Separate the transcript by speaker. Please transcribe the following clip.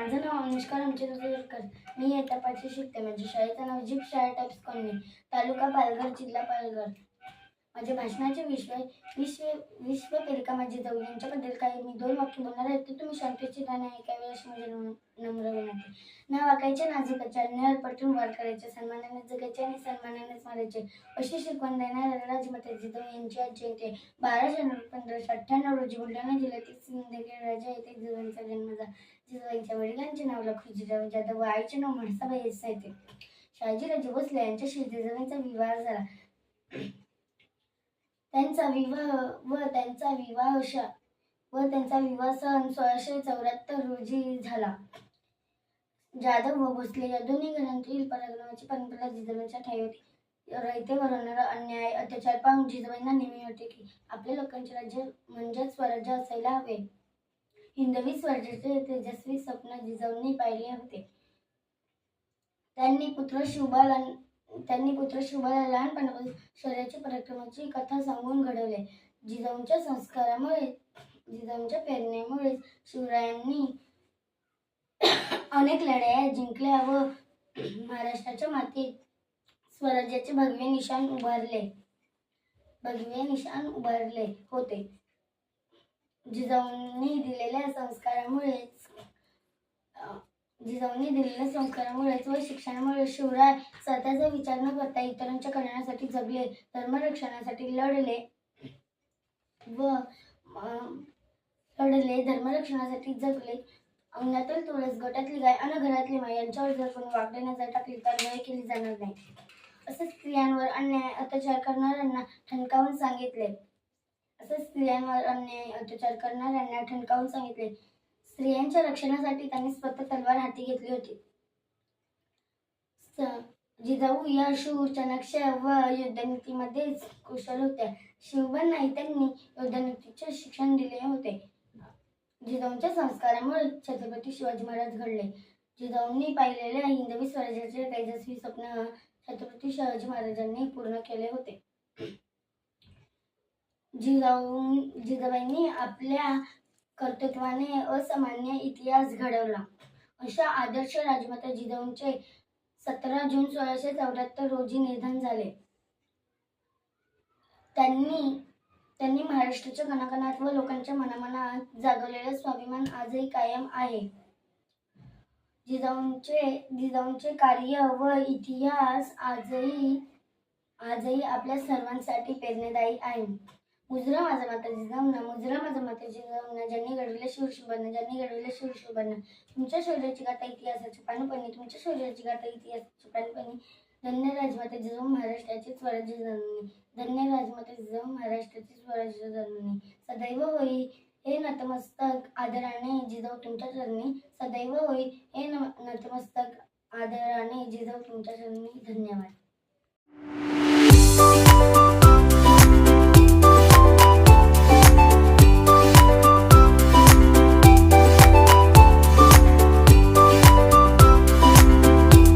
Speaker 1: माझं नाव अनुष्का रामचंद्र तुरकर मी येत्या पाचवी शिकते. माझ्या शाळेचं नाव जीप शाळा टाईप्स कॉलनी तालुका पालघर जिल्हा पालघर. माझ्या भाषणाचे विश्व विश्व विश्व पेरिका माझे जाऊ. यांच्याबद्दल काही मी दोन वाक्य बोलणार आहे ते तुम्ही शांतचिताने ऐकावे अशी माझी नम- नम्र विनंती ना वाकायचे नाजुकाचे अन्यावर पटून वार करायचे सन्मानाने जगायचे आणि सन्मानानेच मारायचे. अशी शिकवण देणाऱ्या राजमाता जिजाऊ यांची आज जयंती बारा जानेवारी पंधराशे अठ्ठ्याण्णव रोजी बुलढाणा जिल्ह्यातील सिंदखेड राजा येथे जिजाऊंचा जन्म झाला. जिजाऊंच्या वडिलांचे नाव लखुजीराव जाधव व आईचे नाव म्हणसाबाई येते शहाजीराजे भोसले यांच्याशी जिजाऊंचा विवाह झाला. त्यांचा विवाह व त्यांचा विवाह श- व त्यांचा विवाह सण सोळाशे चौऱ्याहत्तर रोजी झाला. जाधव व भोसले या दोन्ही घरांतील पराक्रमाची परंपरा जिजाबाईंच्या ठाई होती रयतेवर होणारा अन्याय अत्याचार पाहून जिजाबाईंना नेहमी होते की आपल्या लोकांचे राज्य म्हणजेच स्वराज्य असायला हवे. हिंदवी स्वराज्याचे तेजस्वी स्वप्न जिजाऊंनी पाहिले होते. त्यांनी पुत्र शिवबाला त्यांनी पुत्र शिवबाला लहानपणापासून शौर्याची पराक्रमाची कथा सांगून घडवले. जिजाऊंच्या संस्कारामुळे जिजाऊंच्या प्रेरणेमुळे शिवरायांनी अनेक लढाया जिंकल्या व महाराष्ट्राच्या मातीत स्वराज्याचे भगवे निशाण उभारले. भगवे निशाण उभारले होते. जिजाऊंनी दिलेल्या संस्कारामुळेच जिजाऊंनी दिलेल्या संस्कारामुळेच व शिक्षणामुळे शिवराय स्वतःचा विचार न करता इतरांच्या कल्याणासाठी जगले धर्मरक्षणासाठी लढले व लढले धर्मरक्षणासाठी जगले. अंगणातील तुळस गटातली गाय अन घरातली माय यांच्यावर जर कोणी वागडे नजर टाकली तर न्याय केली जाणार नाही. असे स्त्रियांवर अन्याय अत्याचार करणाऱ्यांना ठणकावून सांगितले. असे स्त्रियांवर अन्याय अत्याचार करणाऱ्यांना ठणकावून सांगितले. स्त्रियांच्या रक्षणासाठी त्यांनी स्वतः तलवार हाती घेतली होती. जिजाऊ या शूर चाणक्य व युद्धनीतीमध्येच कुशल होत्या. शिवबांनाही त्यांनी युद्धनीतीचे शिक्षण दिले होते. जिजाऊंच्या संस्कारामुळे छत्रपती शिवाजी महाराज घडले. जिजाऊंनी पाहिलेल्या हिंदवी स्वराज्याचे तेजस्वी स्वप्न छत्रपती शिवाजी महाराजांनी पूर्ण केले होते. जिजाऊ जिजाबाईंनी आपल्या कर्तृत्वाने असामान्य इतिहास घडवला. अशा आदर्श राजमाता जिजाऊंचे सतरा जून सोळाशे चौऱ्याहत्तर रोजी निधन झाले. त्यांनी त्यांनी महाराष्ट्राच्या कणाकणात व लोकांच्या मनामनात जागवलेला स्वाभिमान आजही कायम आहे. जिजाऊंचे जिजाऊंचे कार्य व इतिहास आजही आजही आपल्या सर्वांसाठी प्रेरणादायी आहे. मुजरा माझा माता जिजाऊंना मुजरा माझा माता जिजाऊंना ज्यांनी घडविले शिवशोभांना ज्यांनी घडविले शिवशोभांना तुमच्या शौर्याची गाथा इतिहासाची पानपणी तुमच्या शौर्याची गाथा इतिहासाची पानपणी. धन्य राजमाता जिजाऊ महाराष्ट्राची स्वराज्य जननी धन्य राजमाता जिजाऊ महाराष्ट्राची स्वराज्य जननी सदैव होई हे नतमस्तक आदराने जिजाऊ तुमच्या चरणी. सदैव होई हे न- नतमस्तक आदराने जिजाऊ तुमच्या चरणी. धन्यवाद.